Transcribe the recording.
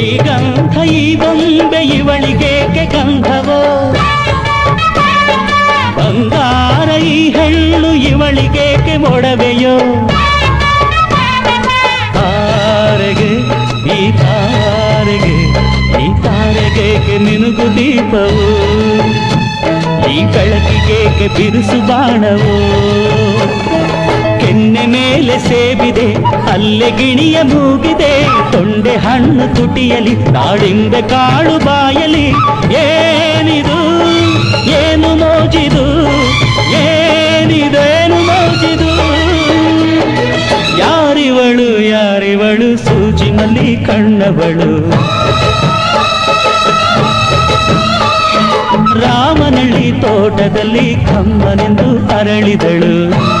ಶ್ರೀಗಂಧ ಬೊಂಬೆ ಇವಳಿಗೇಕೆ ಗಂಧವೋ? ಬಂಗಾರ, ಈ ಹೆಣ್ಣು ಇವಳಿಗೇಕೆ ಮೊಡವೆಯೋ? ತಾರೆಗೆ, ಈ ತಾರೆಗೆ, ಈ ತಾರೆಗೇಕೆ ನಿನಗು ದೀಪವು? ಈ ಬೆಳಕಿಗೇಕೆ ಬಿರುಸು ಬಾಣವು? ಕೆನ್ನೆ ಮೇಲೆ ಸೇಬಿದೆ, ಅಲ್ಲೆ ಗಿಣಿಯ ಮೂಗಿದೆ ತೊಂಡೆ ಹಣ್ಣು ತುಟಿಯಲಿ ದಾಳಿಂಬೆ ಕಾಳು ಬಾಯಲಿ. ಏನಿದು? ಏನು ಮೋಜಿದು? ಏನಿದೇನು ಮೋಜಿದು? ಯಾರಿವಳು ಯಾರಿವಳು? ಸೂಜಿನಲ್ಲಿ ಕಣ್ಣವಳು. ರಾಮನಳ್ಳಿ ತೋಟದಲ್ಲಿ ಕಮ್ಮನೆಂದು ಅರಳಿದಳು.